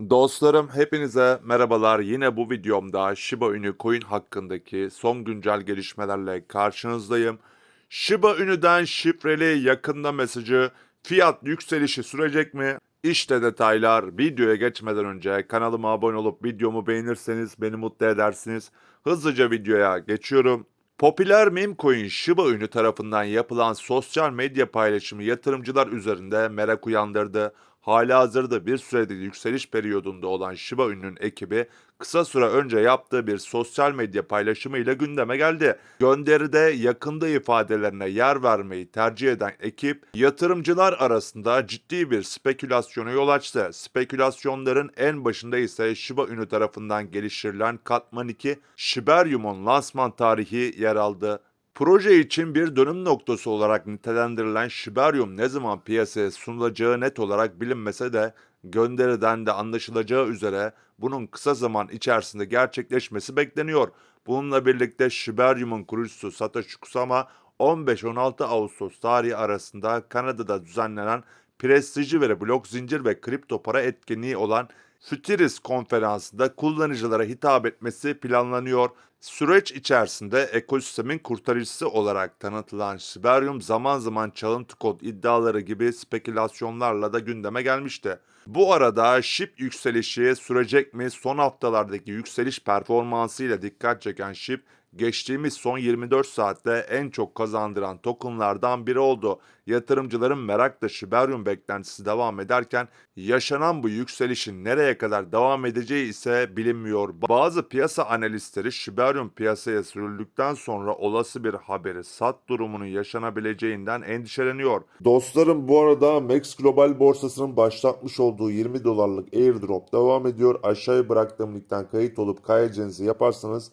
Dostlarım hepinize merhabalar. Yine bu videomda Shiba Inu coin hakkındaki son güncel gelişmelerle karşınızdayım. Shiba Inu'dan şifreli yakında mesajı fiyat yükselişi sürecek mi? İşte detaylar. Videoya geçmeden önce kanalıma abone olup videomu beğenirseniz beni mutlu edersiniz. Hızlıca videoya geçiyorum. Popüler meme coin Shiba Inu tarafından yapılan sosyal medya paylaşımı yatırımcılar üzerinde merak uyandırdı. Halihazırda bir süredir yükseliş periyodunda olan Shiba Inu'nun ekibi kısa süre önce yaptığı bir sosyal medya paylaşımıyla gündeme geldi. Gönderide yakında ifadelerine yer vermeyi tercih eden ekip yatırımcılar arasında ciddi bir spekülasyona yol açtı. Spekülasyonların en başında ise Shiba Inu tarafından geliştirilen Katman 2 Shibarium'un lansman tarihi yer aldı. Proje için bir dönüm noktası olarak nitelendirilen Shibarium ne zaman piyasaya sunulacağı net olarak bilinmese de gönderiden de anlaşılacağı üzere bunun kısa zaman içerisinde gerçekleşmesi bekleniyor. Bununla birlikte Shibarium'un kurucusu Satoshi Kusama 15-16 Ağustos tarihi arasında Kanada'da düzenlenen prestijli ve blok zincir ve kripto para etkinliği olan Futuris konferansında kullanıcılara hitap etmesi planlanıyor. Süreç içerisinde ekosistemin kurtarıcısı olarak tanıtılan Siberium zaman zaman çalıntı kod iddiaları gibi spekülasyonlarla da gündeme gelmişti. Bu arada SHIB yükselişi sürecek mi? Son haftalardaki yükseliş performansıyla dikkat çeken SHIB geçtiğimiz son 24 saatte en çok kazandıran tokenlardan biri oldu. Yatırımcıların merakla Shibarium beklentisi devam ederken yaşanan bu yükselişin nereye kadar devam edeceği ise bilinmiyor. Bazı piyasa analistleri Shibarium piyasaya sürüldükten sonra olası bir haberi sat durumunun yaşanabileceğinden endişeleniyor. Dostlarım bu arada Max Global borsasının başlatmış olduğu 20 dolarlık airdrop devam ediyor. Aşağıya bıraktığım linkten kayıt olup kaydedeceğinizi yaparsanız